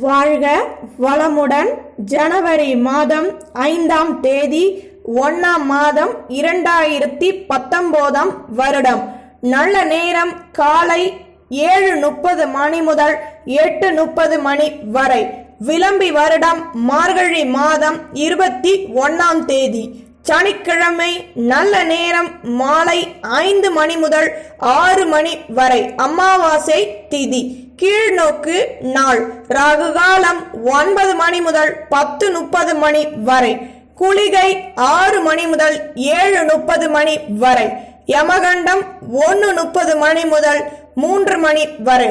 வாழ்க வளமுடன். ஜனவரி மாதம் ஐந்தாம் தேதி ஒன்னாம் மாதம் இரண்டாயிரத்தி பத்தொன்பதாம் வருடம். நல்ல நேரம் காலை ஏழு முப்பது மணி முதல் எட்டு முப்பது மணி வரை. விளம்பி வருடம் மார்கழி மாதம் இருபத்தி ஒன்னாம் தேதி. சனிக்கிழமை நல்ல நேரம் மாலை ஐந்து மணி முதல் ஆறு மணி வரை அமாவாசை திதி. கீழ்நோக்கு நாள். ராகு காலம் ஒன்பது மணி முதல் பத்து முப்பது மணி வரை. குளிகை ஆறு மணி முதல் ஏழு முப்பது மணி வரை. யமகண்டம் ஒன்று முப்பது மணி முதல் மூன்று மணி வரை.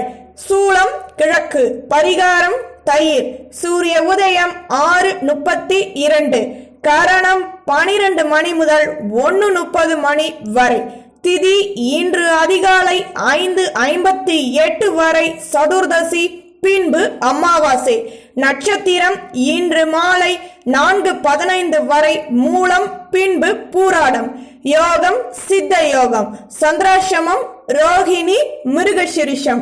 சூளம் கிழக்கு. பரிகாரம் தயிர். சூரிய உதயம் ஆறு முப்பத்தி இரண்டு. கரணம் பனிரெண்டு மணி முதல் ஒன்று முப்பது மணி வரை. திதி இன்று அதிகாலை ஐந்து ஐம்பத்தி எட்டு வரை சதுர்தசி பின்பு அமாவாசை. நட்சத்திரம் இன்று மாலை நான்கு பதினைந்து வரை மூலம் பின்பு பூராடம். யோகம் சித்த யோகம். சந்திராசிரமம் ரோஹிணி மிருகசிரிஷம்.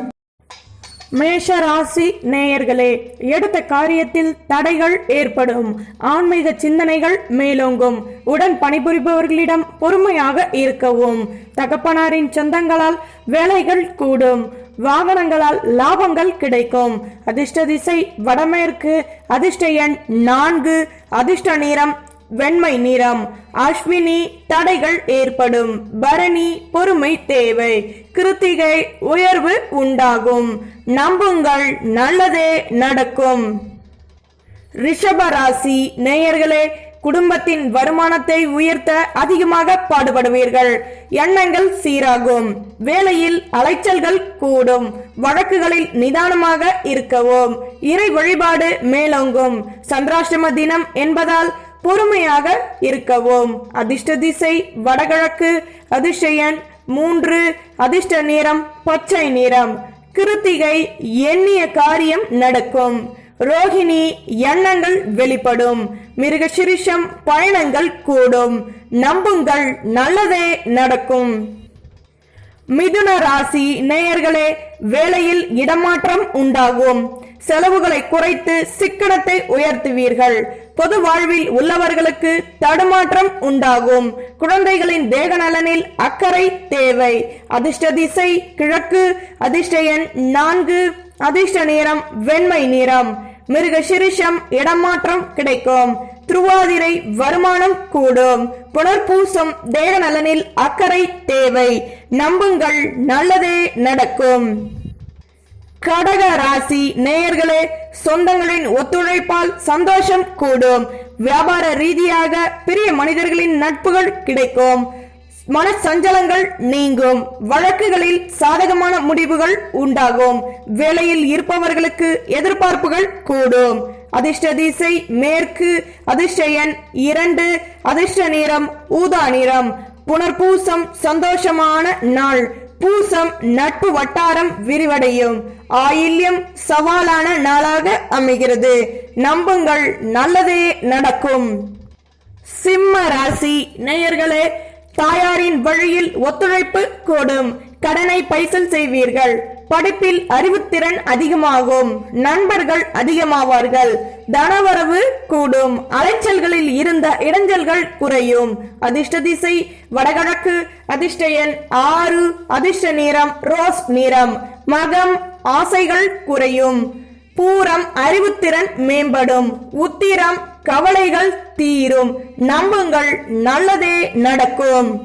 மேஷ ராசி நேயர்களே எடுத்த காரியத்தில் தடைகள் ஏற்படும். ஆன்மீக சிந்தனைகள் மேலோங்கும். உடன் பணிபுரிபவர்களிடம் பொறுமையாக இருக்கவும். தகப்பனாரின் சொந்தங்களால் வேலைகள் கூடும். வாகனங்களால் லாபங்கள் கிடைக்கும். அதிர்ஷ்ட திசை வடமேற்கு. அதிர்ஷ்ட எண் நான்கு. அதிர்ஷ்ட நிறம் வெண்மை நிறம். அஸ்வினி தடைகள் ஏற்படும். பரணி பொறுமை தேவை. கிருத்திகை உயர்வு உண்டாகும். நம்புங்கள் நல்லதே நடக்கும். ரிஷபராசி நேயர்களே குடும்பத்தின் வருமானத்தை உயர்த்த அதிகமாக பாடுபடுவீர்கள். எண்ணங்கள் சீராகும். வேலையில் அலைச்சல்கள் கூடும். வழக்குகளில் நிதானமாக இருக்கவும். இறை வழிபாடு மேலோங்கும். சந்திராஷ்டம தினம் என்பதால் பொறுமையாக இருக்கவும். அதிர்ஷ்ட திசை வடகிழக்கு அதிர்ஷ்ட மூன்று அதிர்ஷ்ட நிறம் பச்சை நிறம். கிருத்திகை எண்ணிய காரியம் நடக்கும். ரோஹிணி எண்ணங்கள் வெளிப்படும். மிருகசிரிஷம் பயணங்கள் கூடும். நம்புங்கள் நல்லதே நடக்கும். மிதுன ராசி நேயர்களே வேலையில் இடமாற்றம் உண்டாகும். செலவுகளை குறைத்து சிக்கனத்தை உயர்த்துவீர்கள். பொது வாழ்வில் உள்ளவர்களுக்கு தடுமாற்றம் உண்டாகும். குழந்தைகளின் தேக நலனில் அக்கறை தேவை. அதிர்ஷ்ட திசை கிழக்கு அதிர்ஷ்ட எண் நான்கு அதிர்ஷ்ட நேரம் வெண்மை நிறம். மிருக சிரிஷம் இடமாற்றம் கிடைக்கும். திருவாதிரை வருமானம் கூடும். புனர்பூசம் தேக நலனில் அக்கறை தேவை. நம்புங்கள் நல்லதே நடக்கும். கடக ராசி நேயர்களே சொந்தங்களின் ஒத்துழைப்பால் சந்தோஷம் கூடும். வியாபார ரீதியாக பெரிய மனிதர்களின் நட்புகள் கிடைக்கும். மனசஞ்சலங்கள் நீங்கும். வழக்குகளில் சாதகமான முடிவுகள் உண்டாகும். வேலையில் இருப்பவர்களுக்கு எதிர்பார்ப்புகள் கூடும். அதிர்ஷ்ட திசை மேற்கு அதிர்ஷ்ட எண் இரண்டு அதிர்ஷ்ட நிறம் ஊதா நிறம். புனர்பூசம் சந்தோஷமான நாள். பூசம் நட்பு வட்டாரம் விரிவடையும். ஆயில்யம் சவாலான நாளாக அமைகிறது. நம்புங்கள் நல்லதே நடக்கும். சிம்ம ராசி நேயர்களே தாயாரின் வழியில் ஒத்துழைப்பு கூடும் கடனை பைசல் செய்வீர்கள். படிப்பில் அறிவுத்திறன் அதிகமாகும். நண்பர்கள் அதிகமாவார்கள். தனவரவு கூடும். அலைச்சல்களில் இருந்த இடைஞ்சல்கள் குறையும். அதிர்ஷ்ட திசை வடகிழக்கு அதிர்ஷ்ட எண் ஆறு அதிர்ஷ்ட நிறம் ரோஸ் நிறம். மகம் ஆசைகள் குறையும். பூரம் அறிவுத்திறன் மேம்படும். உத்திரம் கவலைகள் தீரும். நம்புங்கள் நல்லதே நடக்கும்.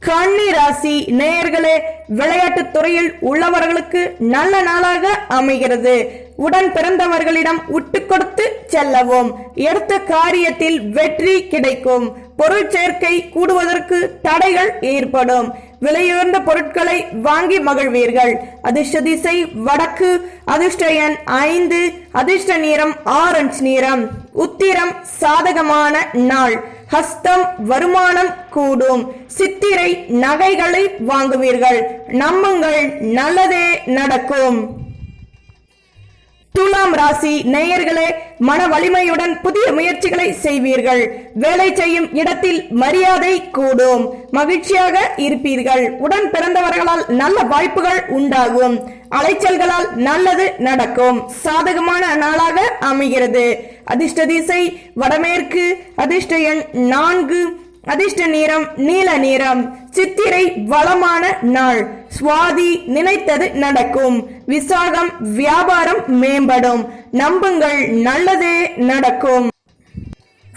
கன்னி ராசி நேயர்களே விளையாட்டுத் துறையில் உள்ளவர்களுக்கு நல்ல நாளாக அமைகிறது. உடன் பிறந்தவர்களிடம் விட்டு கொடுத்து செல்லவும். எடுத்த காரியத்தில் வெற்றி கிடைக்கும். பொருள் சேர்க்கை கூடுவதற்கு தடைகள் ஏற்படும். விலையுயர்ந்த பொருட்களை வாங்கி மகிழ்வீர்கள். அதிர்ஷ்ட திசை வடக்கு அதிர்ஷ்ட எண் ஐந்து அதிர்ஷ்ட நிறம் ஆரஞ்சு நிறம். உத்திரம் சாதகமான நாள். ஹஸ்தம் வருமானம் கூடும். சித்திரை நகைகளை வாங்குவீர்கள். நம்புங்கள் நல்லதே நடக்கும். துலாம் ராசி நேயர்களே மன வலிமையுடன் புதிய முயற்சிகளை செய்வீர்கள். வேலை செய்யும் இடத்தில் மரியாதை கூடும். மகிழ்ச்சியாக இருப்பீர்கள். உடன் பிறந்தவர்களால் நல்ல வாய்ப்புகள் உண்டாகும். அலைச்சல்களால் நல்லது நடக்கும். சாதகமான நாளாக அமைகிறது. அதிர்ஷ்ட திசை வடமேற்கு அதிர்ஷ்ட எண் நான்கு. அதிர்ஷ்ட நிறம் நீல நிறம் சித்திரை வளமான நாள். சுவாதி நினைத்தது நடக்கும். விசாகம் வியாபாரம் மேம்படும். நம்புங்கள் நல்லதே நடக்கும்.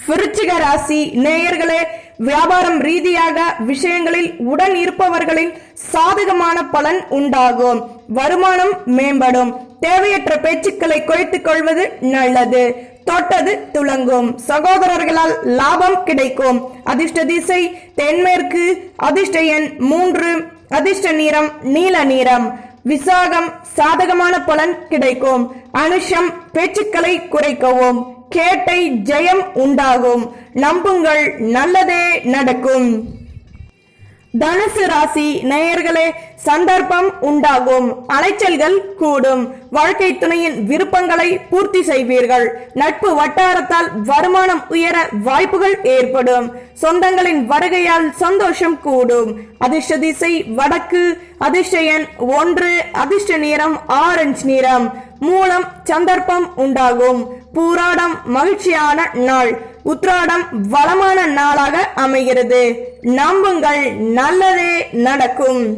விருச்சிக ராசி நேயர்களே வியாபாரம் ரீதியாக விஷயங்களில் உடன் இருப்பவர்களின் சாதகமான பலன் உண்டாகும். வருமானம் மேம்படும். தேவையற்ற பேச்சுக்களை குறைத்துக் கொள்வது நல்லது. தொட்டது துளங்கும். சகோதரர்களால் லாபம் கிடைக்கும். அதிர்ஷ்ட திசை தென்மேற்கு. அதிர்ஷ்ட எண் மூன்று. அதிர்ஷ்ட நிறம் நீல நிறம். விசாகம் சாதகமான பலன் கிடைக்கும். அனுஷம் பேச்சுக்களை குறைக்கவும். கேட்டை ஜெயம் உண்டாகும். நம்புங்கள் நல்லதே நடக்கும். தனுசு ராசி நேயர்களே சந்தர்ப்பம் உண்டாகும். அலைச்சல்கள் கூடும். வாழ்க்கை துணையின் விருப்பங்களை பூர்த்தி செய்வீர்கள். நட்பு வட்டாரத்தால் வருமானம் உயர வாய்ப்புகள் ஏற்படும். சொந்தங்களின் வருகையால் சந்தோஷம் கூடும். அதிர்ஷ்ட திசை வடக்கு அதிர்ஷ்டயன் ஒன்று அதிர்ஷ்ட நிறம் ஆரஞ்சு நிறம். மூலம் சந்தர்ப்பம் உண்டாகும். பூராடம் மகிழ்ச்சியான நாள். உத்ராடம் வளமான நாளாக அமைகிறது. நம்புங்கள் நல்லதே நடக்கும்.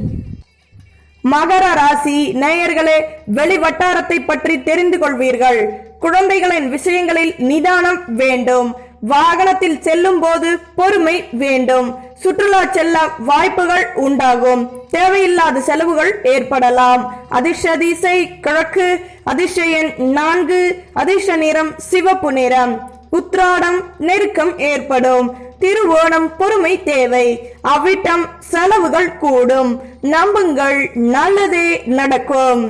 மகர ராசி நேயர்களே வெளி வட்டாரத்தை பற்றி தெரிந்து கொள்வீர்கள். குழந்தைகளின் விஷயங்களில் நிதானம் வேண்டும். வாகனத்தில் செல்லும் போது பொறுமை வேண்டும். சுற்றுலா செல்ல வாய்ப்புகள் உண்டாகும். தேவையில்லாத செலவுகள் ஏற்படலாம். அதிர்ஷ்ட திசை கிழக்கு அதிர்ஷ்ட எண் நான்கு அதிர்ஷ்ட நிறம் சிவப்பு நிறம். உத்ராடம் நெருக்கம் ஏற்படும். திருவோணம் பொறுமை தேவை. அவ்விட்டம் செலவுகள் கூடும். நம்புங்கள் நல்லதே நடக்கும்.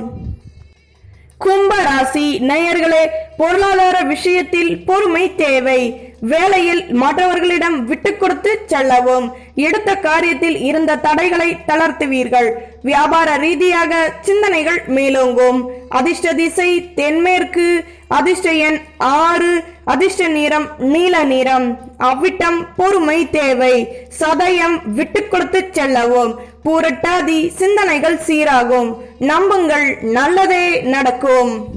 கும்பராசி நேயர்களே பொருளாதார விஷயத்தில் பொறுமை தேவை. வேலையில் மற்றவர்களிடம் விட்டு கொடுத்து செல்லவும். எடுத்த காரியத்தில் இருந்த தடைகளை தளர்த்துவீர்கள். வியாபார ரீதியாக சிந்தனைகள் மேலோங்கும். அதிர்ஷ்ட திசை தென்மேற்கு அதிர்ஷ்ட எண் ஆறு அதிர்ஷ்ட நிறம் நீல நிறம். அவ்விட்டம் பொறுமை தேவை. சதயம் விட்டு கொடுத்து செல்லவும். பூரட்டாதி சிந்தனைகள் சீராகும். நம்புங்கள் நல்லதே நடக்கும்.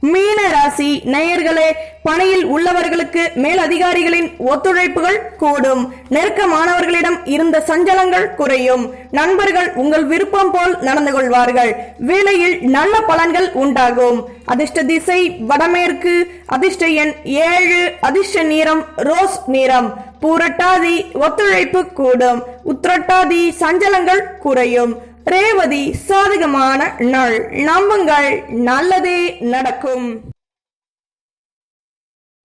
மீன ராசி நேயர்களே பணியில் உள்ளவர்களுக்கு மேலதிகாரிகளின் ஒத்துழைப்புகள் கூடும். நெருக்கமானவர்களிடம் இருந்த சஞ்சலங்கள் குறையும். நண்பர்கள் உங்கள் விருப்பம் போல் நடந்து கொள்வார்கள். வேலையில் நல்ல பலன்கள் உண்டாகும். அதிர்ஷ்ட திசை வடமேற்கு அதிர்ஷ்ட எண் ஏழு அதிர்ஷ்ட நிறம் ரோஸ் நிறம். பூரட்டாதி ஒத்துழைப்பு கூடும். உத்திரட்டாதி சஞ்சலங்கள் குறையும். ரேவதி சாதகமான நாள். நம்புங்கள் நல்லதே நடக்கும்.